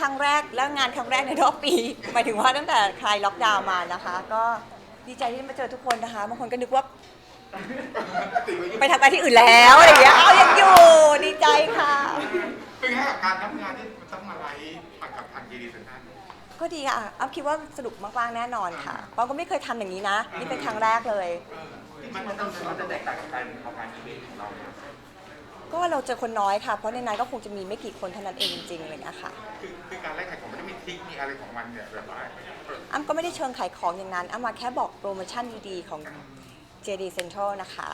ครั้งแรกในรอบปี หมายถึงว่าตั้งแต่คลายล็อกดาวน์มานะคะ ก็ดีใจที่มาเจอทุกคนนะคะบางคนก็นึกว่าติดไว้อยู่ไปทำงานที่อื่นแล้วอะไรอย่างเงี้ยเอายังอยู่ดีใจค่ะ เป็นไงกับการทำงานที่มันต้องมาไลฟ์ผ่านกับทางจีดีเซ็นทรัลก็ดีค่ะอ้ำคิดว่าสนุกมากๆแน่นอนค่ะปอก็ไม่เคยทำอย่างนี้นะ นี่เป็นครั้งแรกเลย มันมันต้องมันจะแตกต่างกับการทำงานอีเวนต์ของเราเนี่ย ก็เราเจอคนน้อยค่ะ เพราะในนั้นก็คงจะมีไม่กี่คนเท่านั้นเองจริงๆอะไรอย่างเงี้ยค่ะ คือคือการไล่ขายของมันจะมีทริคมีอะไรของมันเนี่ยแบบว่าอ้ำก็ไม่ได้เชิงขายของอย่างนั้นอ้ำมาแค่บอกโปรโมชั่นดีๆของ JD Central นะคะ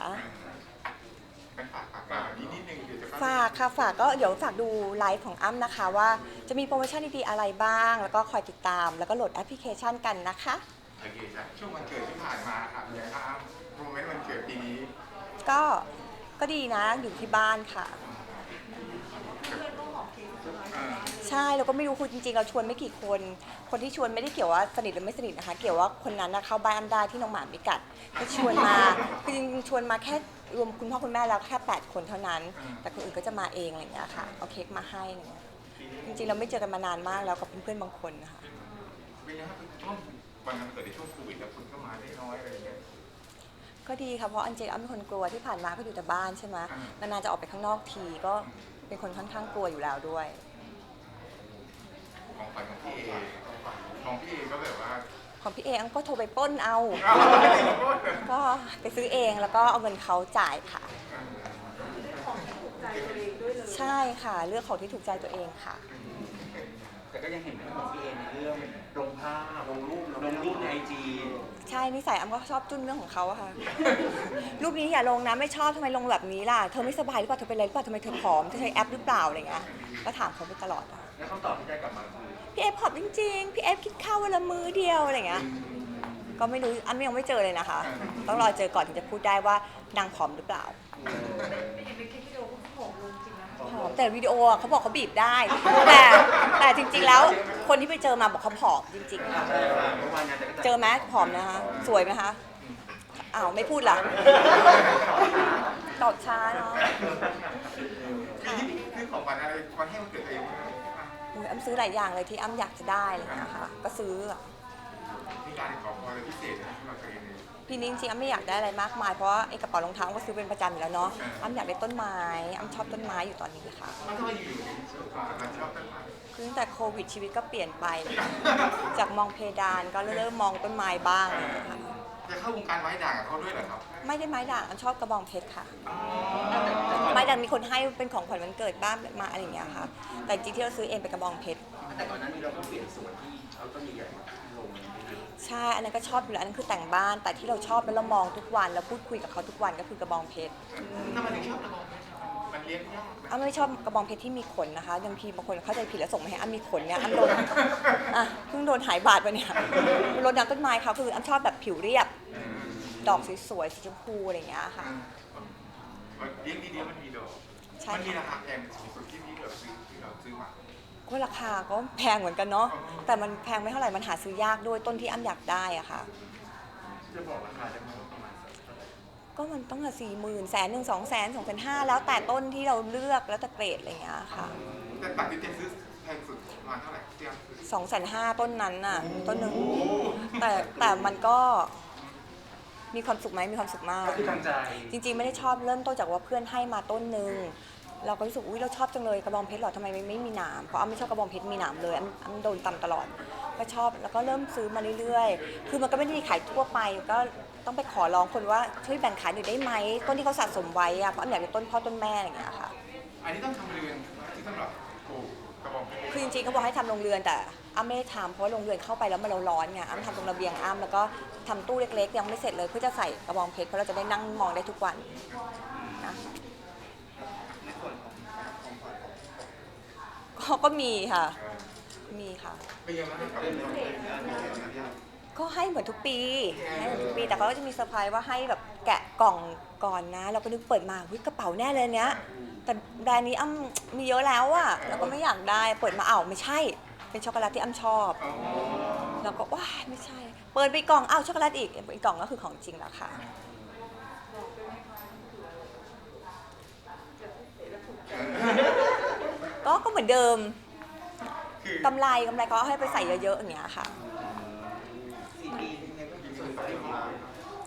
เป็นฝากฝากมานิดนิดนึงเดี๋ยวจะฝากค่ะฝากก็เดี๋ยวฝากดูไลฟ์ของอ้ำนะคะว่าจะมีโปรโมชั่นดีๆอะไรบ้าง แล้วก็คอยติดตาม แล้วก็โหลดแอปพลิเคชันกันนะคะ โอเคครับช่วงวันเกิดที่ผ่านมาครับเนี่ยครับโมเมนต์วันเกิดปีนี้ ก็ ก็ดีนะอยู่ที่บ้านค่ะ ใช่เราก็ไม่รู้คุณจริงๆ เราชวนไม่กี่คน คนที่ชวนไม่ได้เกี่ยวว่าสนิทหรือไม่สนิทนะคะ เกี่ยวว่าคนนั้นนะเข้าบ้านอ้ำได้ที่น้องหมาไม่กัดก็ชวนมาคือจริงๆชวนมาแค่รวมคุณพ่อคุณแม่แล้วแค่8คนเท่านั้น แต่คนอื่นก็จะมาเองอะไรอย่างเงี้ยค่ะเอาเค้กมาให้อะไรเงี้ยจริงๆเราไม่เจอกันมานานมากแล้วกับเพื่อนๆบางคนนะคะ เป็นไงครับช่วงวันวันเกิดในช่วงโควิดแล้วคุณก็มาได้น้อยอะไรอย่างเงี้ย ก็ดีค่ะเพราะอันเจนอ้ำเป็นคนกลัวที่ผ่านมาก็อยู่แต่บ้านใช่ไหมอ่านานๆจะออกไปข้างนอกทีก็เป็นคนค่อนข้างกลัวอยู่แล้วด้วย ของฝันของพี่เอของพี่เอก็แบบว่า ของพี่เออ้ำก็โทรไปปล้นเอาอ้าวไม่ได้ขอโทษนะก็ไปซื้อเองแล้วก็เอาเงินเขาจ่ายค่ะ ใช่ค่ะ เลือกของที่ถูกใจตัวเองค่ะ แต่ก็ยังเห็นเของพี่เอในเรื่องลงภาพลงรูปลงรูปในไอจีใช่นิสัยอ้ำก็ชอบจุ้นเรื่องของเขาอะค่ะ รูปนี้อย่าลงนะไม่ชอบทำไมลงแบบนี้ล่ะ เธอไม่สบายหรือเปล่าเธอเป็นอะไรหรือเปล่าทำไมเธอผอมเธอใช้แอปหรือเปล่าอะไรเงี้ยก็ถามเขาไปตลอดอะแล้วคำตอบที่ได้กลับมาคือพี่เอฟผอมจริงๆพี่เอฟกินข้าววันละมื้อเดียวอะไรเงี้ยก็ไม่รู้อ้ำยังไม่เจอเลยนะคะ ต้องรอเจอก่อนถึงจะพูดได้ว่านางผอมหรือเปล่า ผอมแต่วิดีโออะเขาบอกเขาบีบได้ แต่แต่จริง ๆ แล้วคนที่ไปเจอมาบอกเขาผอมจริงๆใช่ค่ะเมื่อวานงานแต่ก็เจอไหมผอมนะคะ สวยไหมคะอ้าวไม่พูดล่ะตอบช้าเนาะปีนี้พี่ซื้อของขวัญอะไรวันให้วันเกิดตัวเองบ้างอะอุ๊ยอ้ำซื้อหลายอย่างเลยที่อ้ำอยากจะได้อะไรอย่างเงี้ยค่ะก็ซื้ออะ มีการขอพรอะไรพิเศษนะสำหรับตัวเองเลยปีนี้จริงๆอ้ำไม่อยากได้อะไรมากมายเพราะว่าไอ้กระเป๋ารองเท้าก็ซื้อเป็นประจำอยู่แล้วเนาะอ้ำอยากได้ต้นไม้อ้ำชอบต้นไม้อยู่ตอนนี้ค่ะ มันทำไมอยู่ๆถึงชอบมันชอบต้นไม้คือตั้งแต่โควิดชีวิตก็เปลี่ยนไป จากมองเพดานก็เริ่มมองต้นไม้บ้างอะไรอย่างเงี้ยค่ะจะเข้าวงการไม้ด่างกับเขาด้วยเหรอครับไม่ได้ไม้ด่างอ้ำชอบกระบองเพชรค่ะ ไม้ด่างมีคนให้เป็นของขวัญวันเกิดบ้านมาอะไรอย่างเงี้ยค่ะ แต่จริงๆที่เราซื้อเองเป็นกระบองเพชร แต่ก่อนหน้านี้เราก็เปลี่ยนส่วนที่เอาต้นใหญ่ๆมาลง ใช่อันนั้นก็ชอบอยู่แล้วอันนั้นคือแต่งบ้าน แต่ที่เราชอบแล้วเรามองทุกวันแล้วพูดคุยกับเขาทุกวันก็คือกระบองเพชรทำไมถึงชอบกระบองเพชรครับมันเลี้ยงยากนะอ้ำไม่ชอบกระบองเพชรที่มีขนนะคะบางทีบางคนเข้าใจผิดแล้วส่งมาให้อ้ำมีขนเนี่ยอ้ำโดนอะเพิ่งโดนหายบาดไปเนี่ยรดน้ำต้นไม้เขาคืออ้ำชอบแบบผิวเรียบ ดอกสวยๆสีชมพูอะไรอย่างเงี้ยค่ะ มันเลี้ยงดีๆมันมีดอกใช่ มันมีค่ะราคาแพงสุดที่นี่เราซื้อที่เราซื้อมา ก็ราคาก็แพงเหมือนกันเนาะแต่มันแพงไม่เท่าไหร่มันหาซื้อยากด้วยต้นที่อ้ำอยากได้อะค่ะ จะบอกราคาได้ไหมว่าประมาณสักเท่าไหร่ก็มันต้องสี่หมื่นแสนหนึ่งสองแสนสองแสนห้าแล้วแต่ต้นที่เราเลือกแล้วแต่เกรดอะไรอย่างเงี้ยค่ะแต่ตัดสินใจซื้อแพงสุดประมาณเท่าไหร่ที่เราซื้อสองแสนห้าต้นนั้นน่ะต้นหนึ่งแต่แต่มันก็มีความสุขไหมมีความสุขมาก ก็คือทางใจ จริงๆไม่ได้ชอบเริ่มต้นจากว่าเพื่อนให้มาต้นหนึ่ง เราก็รู้สึกอุ้ยเราชอบจังเลยกระบองเพชรเหรอทำไมไม่มีหนามเพราะอ้ำไม่ชอบกระบองเพชรมีหนามเลยอ้ำอ้ำโดนตำตลอด ก็ชอบแล้วก็เริ่มซื้อมาเรื่อยๆ คือมันก็ไม่ได้มีขายทั่วไปก็ต้องไปขอร้องคนว่าช่วยแบ่งขายหน่อยได้ไหมต้นที่เขาสะสมไว้อะเพราะอ้ำอยากได้ต้นพ่อต้นแม่อะไรอย่างเงี้ยค่ะอันนี้ต้องทำเรือนที่สำหรับปลูกกระบองเพชรคือจริงๆเขาบอกให้ทำโรงเรือนแต่อ้ำไม่ได้ทำเพราะว่าโรงเรือนเข้าไปแล้วมันเราร้อนไงอ้ำทำตรงระเบียงอ้ำแล้วก็ทำตู้เล็กๆ ยังไม่เสร็จเลยเพื่อจะใส่กระบองเพชรเพราะเราจะได้นั่งมองได้ทุกวันนะ ในส่วนของของขวัญของ ก็ก็มีค่ะ มีค่ะ เป็นยังไงกับกระบองเพชรก็ให้เหมือนทุกปีให้เหมือนทุกปี แต่เขาก็จะมีเซอร์ไพรส์ว่าให้แบบแกะกล่องก่อนนะ เราก็นึกเปิดมาวิกระเป๋าแน่เลยเนี้ย แต่แบรนด์นี้อ้ำมีเยอะแล้วอะเราก็ไม่อยากได้เปิดมาเอ้าไม่ใช่ เป็นช็อกโกแลตที่อ้ำชอบอ๋อเราก็ว้ายไม่ใช่ เปิดไปกล่องอ้าวช็อกโกแลตอีกอีกกล่องก็คือของจริงแล้วค่ะ ก็ก็เหมือนเดิมคือกำไรกำไรก็เอาให้ไปใส่เยอะๆอย่างเงี้ยค่ะสี่ปีเป็นไงบ้างสดใส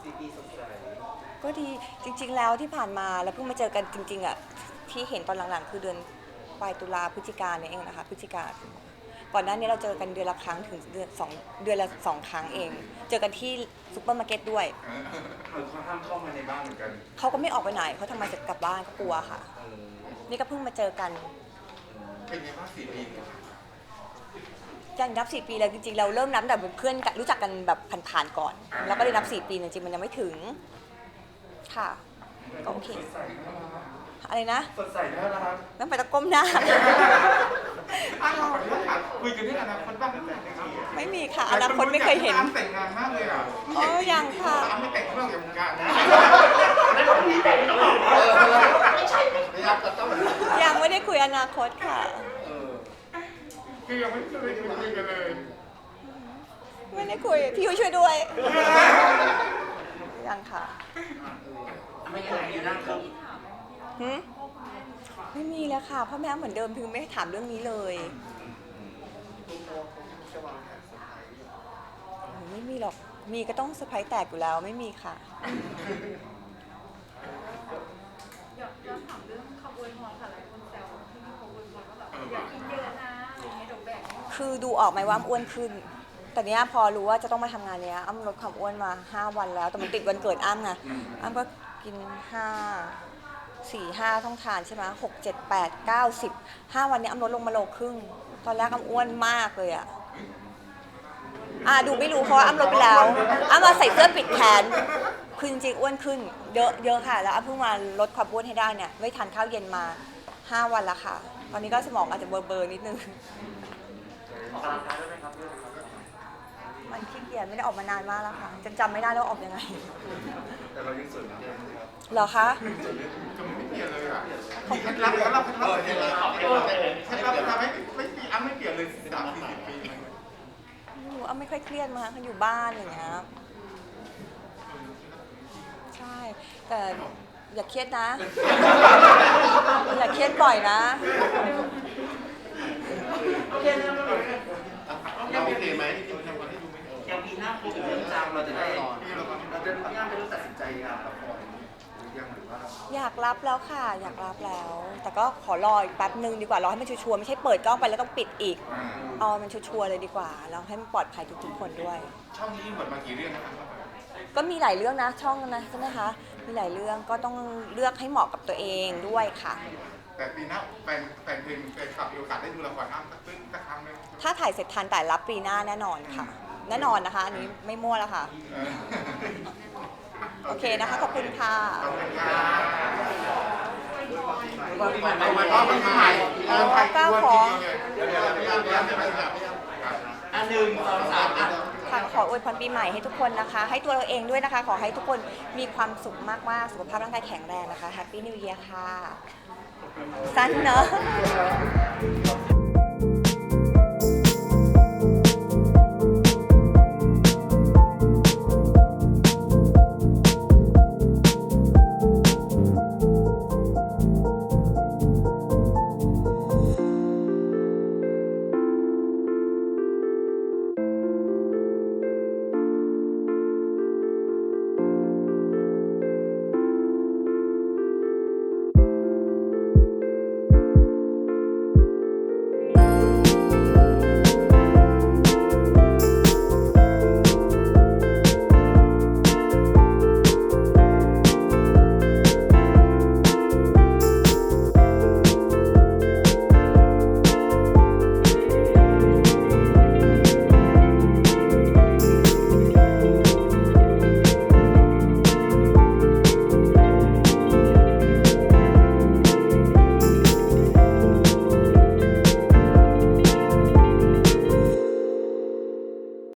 สี่ปีสดใสก็ดีจริง ๆ แล้วที่ผ่านมาแล้วเพิ่งมาเจอกันจริง ๆอะที่เห็นตอนหลังๆ คือเดือนปลายตุลาพฤศจิกาเนี่ยเองนะคะพฤศจิกาก่อนหน้านี้เราเจอกันเดือนละครั้งถึงเดือนสองเดือนละสองครั้งเอง เจอกันที่ซุปเปอร์มาร์เก็ตด้วยเออเหมือนเขาห้ามเข้ามาในบ้านเหมือนกันเขาก็ไม่ออกไปไหนเขาทำไมจะกลับบ้านก็กลัวค่ะเออนี่ก็เพิ่งมาเจอกัน เป็นไงบ้างสี่ปีเนี่ยยังนับสี่ปีเลยจริงๆ เราเริ่มนับแบบเพื่อนกันรู้จักกันแบบผ่านๆก่อน แล้วก็เลยนับสี่ปีจริงๆมันยังไม่ถึง ค่ะก็โอเคสดใสน่ารักอะไรนะสดใสน่ารักนั่นไปตะก้มหน้า อะขออนุญาตถามคุยกันเรื่องอนาคตบ้างได้ไหมครับไม่มีค่ะอนาคตไม่เคยเห็นอ้ำแต่งงานมากเลยอะอ๋อยังค่ะอ้ำไม่แต่งเรื่องกับวงการนะ ยังไม่ได้คุยอนาคตค่ะ เออคือยังไม่เคยคุยกันเลย ไม่ได้คุย พี่ยุ้ยช่วยด้วย ยังค่ะไม่ยังไงอยู่นั่งครับหึไม่มีแล้วค่ะพ่อแม่เหมือนเดิมคือไม่ถามเรื่องนี้เลยโอ้ยไม่มีหรอก มีก็ต้องเซอร์ไพรส์แตกอยู่แล้วไม่มีค่ะ คือดูออกไหมว่าอ้ำอ้วนขึ้น แต่เนี้ยพอรู้ว่าจะต้องมาทำงานเนี้ยอ้ำลดความอ้วนมา5วันแล้ว แต่มันติดวันเกิดอ้ำไงอ้ำก็กิน5 4 5ต้องทานใช่ไหมหกเจ็ดแปดเก้าสิบห้าวันเนี้ยอ้ำลดลงมาโลครึ่ง ตอนแรกอ้ำอ้วนมากเลยอะอะดูไม่รู้เพราะว่าอ้ำลดไปแล้วอ้ำมาใส่เสื้อปิดแขนคือจริงๆอ้วนขึ้นเยอะเยอะค่ะ แล้วอ้ำเพิ่งมาลดความอ้วนให้ได้เนี่ยไม่ทานข้าวเย็นมา5วันละค่ะ ตอนนี้ก็สมองอาจจะเบลอๆนิดนึง ออกกำลังกายด้วยไหมครับเรื่อง มัน ขี้เกียจไม่ได้ออกมานานมากแล้วค่ะจนจำไม่ได้แล้ววาออกยังไงแต่เรายังสวยเหมือนเดิมนะครับเหรอคะจะไม่เปลี่ยนเลยอะมีเคล็ดลับเคล็ดลับเคล็ดลับเคล็ดลับเคล็ดลับทำให้ไม่มีอ้ำไม่เปลี่ยนเลยสามสี่สิบปีไม่รู้อ้ำไม่ค่อยเครียดมากเขาอยู่บ้านอย่างเงี้ยใช่ แต่อย่าเครียดนะ อย่าเครียดบ่อยนะ เราโอเคไหม ยังปีหน้าคงเรื่องจางเราจะได้เราจะย่างไปรู้ตัดสินใจครับละครยังหรือว่าอยากรับแล้วค่ะ อยากรับแล้ว แต่ก็ขอรออีกแป๊บนึงดีกว่ารอให้มันชัวร์ๆไม่ใช่เปิดกล้องไปแล้วต้องปิดอีก เอามันชัวร์ๆเลยดีกว่าแล้วให้มันปลอดภัยทุกๆคนด้วย ช่องนี้หมดมากี่เรื่องนะครับก็มีหลายเรื่องนะช่องนะใช่ไหมคะมีหลายเรื่องก็ต้องเลือกให้เหมาะกับตัวเองด้วยค่ะ แต่ปีหน้าแฟนแฟนเพลงแฟนคลับมีโอกาสได้ดูละครอ้ำสักตึ้งสักครั้งหนึงถ้าถ่ายเสร็จทันแต่รับปีหน้าแน่นอนค่ะ แน่นอนนะคะ อันนี้ไม่มั่วแล้วค่ะ โอเคนะคะ ขอบคุณค่ะก้าวของอันหนึ่งสองสามค่ะขออวยพรปีใหม่ให้ทุกคนนะคะ ให้ตัวเราเองด้วยนะคะ ขอให้ทุกคนมีความสุขมากๆ สุขภาพร่างกายแข็งแรงนะคะแฮปปี้นิวเยียร์ค่ะ สั้นเนอะ